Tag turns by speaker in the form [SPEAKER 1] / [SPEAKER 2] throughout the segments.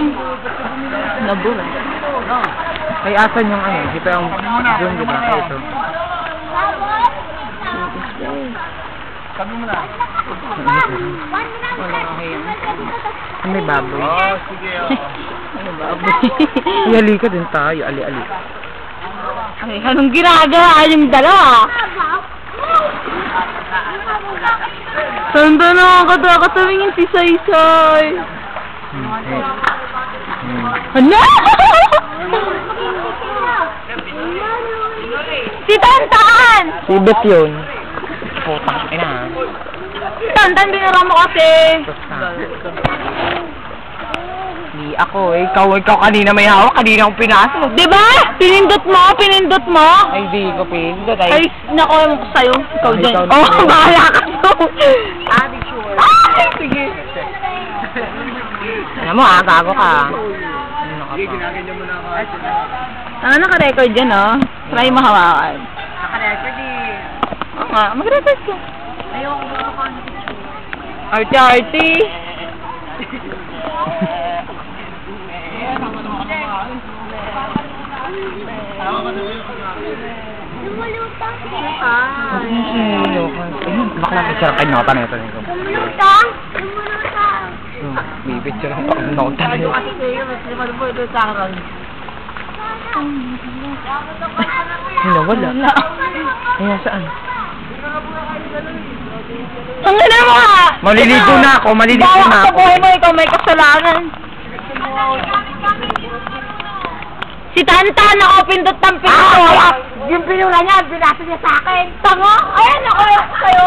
[SPEAKER 1] Game! Nabul.
[SPEAKER 2] Ay, asan yung ano? Dito yung Zoom, di ba? Ito.
[SPEAKER 3] Sabi mo na.
[SPEAKER 2] Ay, may baboy.
[SPEAKER 3] Oh, sige. oh.
[SPEAKER 1] Ano baboy?
[SPEAKER 2] Ay, halika din tayo. Ali, ali.
[SPEAKER 1] Ay, anong ginagawa yung dalawa? Tanda na ako daw tumingin si Saysay.
[SPEAKER 2] Hmm.
[SPEAKER 1] Ano? si Tantan!
[SPEAKER 2] Si Bet yun. Putang ina.
[SPEAKER 1] Tantan, binara mo kasi.
[SPEAKER 2] Basta. Di ako eh. Ikaw, ikaw kanina may hawak. Kanina akong pinasok.
[SPEAKER 1] Di ba? Pinindot mo, pinindot mo.
[SPEAKER 2] Ay, di ko pindot.
[SPEAKER 1] Ay,
[SPEAKER 2] Ay,
[SPEAKER 1] nako ewan ko sa'yo. Ikaw
[SPEAKER 2] Ay,
[SPEAKER 1] dyan.
[SPEAKER 2] ikaw na
[SPEAKER 1] Oo, oh, bahala ka
[SPEAKER 3] sure.
[SPEAKER 1] Ay, sige.
[SPEAKER 2] Alam mo, ah, gago ka. Ano pa?
[SPEAKER 3] ginaganyan mo na ako.
[SPEAKER 1] Ano naka-record dyan, oh? Try mo hawakan.
[SPEAKER 3] Naka-record eh.
[SPEAKER 1] Oo nga, mag-record ka.
[SPEAKER 3] Ayoko mo ako ano.
[SPEAKER 1] Arty-arty.
[SPEAKER 2] Sino ka? Ayun, bakla ka siya. Ay, nota na ito. Hmm, Bibidyo lang ako. Nota na ito.
[SPEAKER 3] Kasi sa'yo, mas naman po ito sa akin.
[SPEAKER 2] Nawala. Ayan, saan?
[SPEAKER 1] Ang ina mo ha!
[SPEAKER 2] Maliligo na ako, maliligo
[SPEAKER 1] Bawa
[SPEAKER 2] na
[SPEAKER 1] ka sa
[SPEAKER 2] ako.
[SPEAKER 1] buhay mo, ikaw may kasalanan. Si Tantan, ako pindot ng pindot.
[SPEAKER 3] Ah, Yung pinula niya, binasa niya sa akin.
[SPEAKER 1] Tanga? Ayan, ako sa'yo.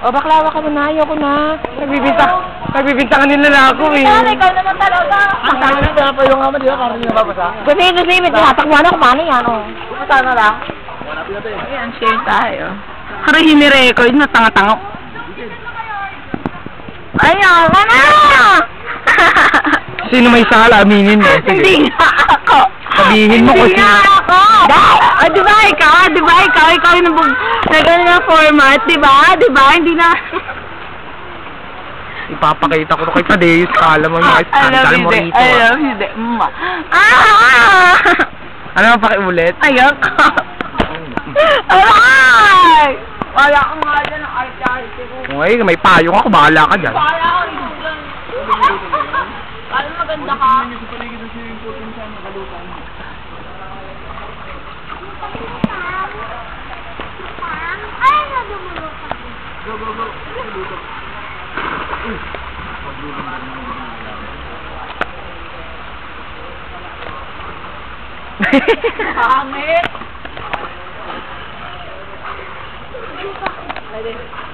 [SPEAKER 2] O, baklawa ka na, ayoko na. Nagbibinta, nagbibintangan nila na ako eh.
[SPEAKER 1] Ikaw, ikaw naman talaga.
[SPEAKER 3] Ang dami na pinapayo nga mo, di ba? Parang hindi nababasa.
[SPEAKER 1] Kasi kasi may tinatakbuhan ako, paano yan, oh?
[SPEAKER 3] Pupunta na lang.
[SPEAKER 1] Ayan, share tayo. Hari, hinirecord na tanga-tanga. Ayaw ka na!
[SPEAKER 2] Sino may sala, aminin mo.
[SPEAKER 1] Hindi nga.
[SPEAKER 2] Sabihin mo kung sino.
[SPEAKER 1] ako. Ah, di ba ikaw? Di ba ikaw? Ikaw yung nabug... Nagano na format, di ba? Di ba? Hindi na...
[SPEAKER 2] Ipapakita ko to kay Tadeus. Kala mo mga skandal
[SPEAKER 1] you,
[SPEAKER 2] mo rito.
[SPEAKER 1] I
[SPEAKER 2] ah.
[SPEAKER 1] love you, de. Mwah. Ah!
[SPEAKER 2] Ano ang pakiulit?
[SPEAKER 1] Ka. Alay! Wala ka nga dyan ng arte-arte ko.
[SPEAKER 2] Okay, may payong ako. Bahala ka dyan.
[SPEAKER 1] Wala ka Alam maganda ka. Pangit!
[SPEAKER 2] I remember when with my hanging with my friends.
[SPEAKER 3] Angelica lang. Angelica lang.
[SPEAKER 1] Why? Babata na kita! Wala mo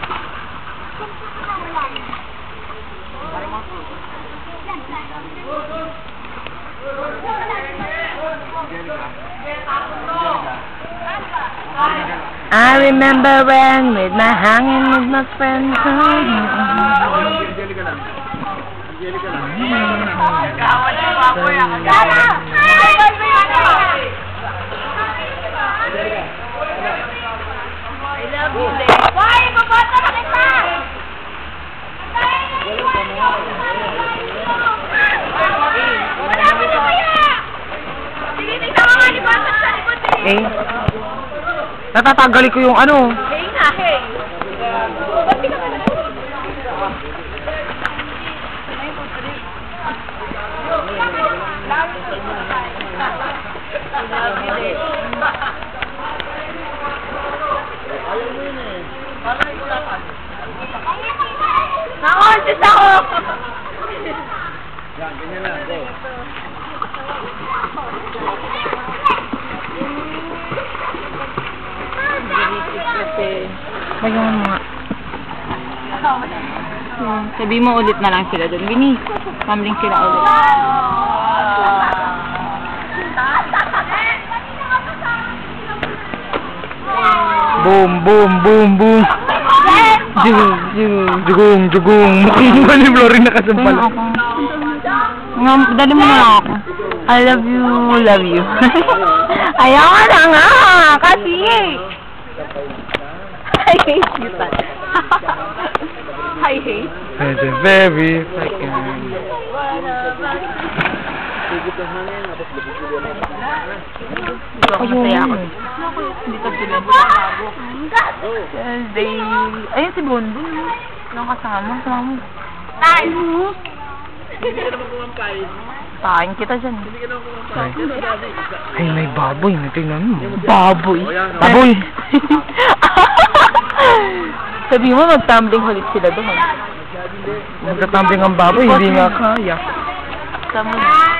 [SPEAKER 1] kaya! Tinitignan ka nga ni Bata sa likod eh!
[SPEAKER 2] Eh, natatanggalin ko yung ano.
[SPEAKER 1] Hey na, hey! Ba't di ka na Nakonsist ako!
[SPEAKER 3] Yan, ganyan lang. Go.
[SPEAKER 2] Kaya nga.
[SPEAKER 1] Sabi mo ulit na lang sila doon. Bini, tumbling sila ulit.
[SPEAKER 2] Boom, boom, boom, boom. Jugong, jugong, jugong, jugong. Mukhang ba ni Florin nakasampal?
[SPEAKER 1] Nga, dali mo na ako. I love you, love you. Ayaw na nga, kasi. I hate you, Tan. I hate.
[SPEAKER 2] It's a very second.
[SPEAKER 3] Sigit ng hangin, tapos lubog-lubog na
[SPEAKER 1] Ito ako masaya ako. Dito sila. Thursday. Ayun si Bonbon. Anong kasama? Sama mo. Ay!
[SPEAKER 3] Hindi ka naman kumampay.
[SPEAKER 1] Pain kita dyan.
[SPEAKER 2] Ay, may baboy. Tingnan mo.
[SPEAKER 1] Baboy.
[SPEAKER 2] Baboy!
[SPEAKER 1] Sabi mo, mag-tumbling ulit sila doon.
[SPEAKER 2] Magtatambling ang baboy, hindi nga kaya.
[SPEAKER 1] Tama.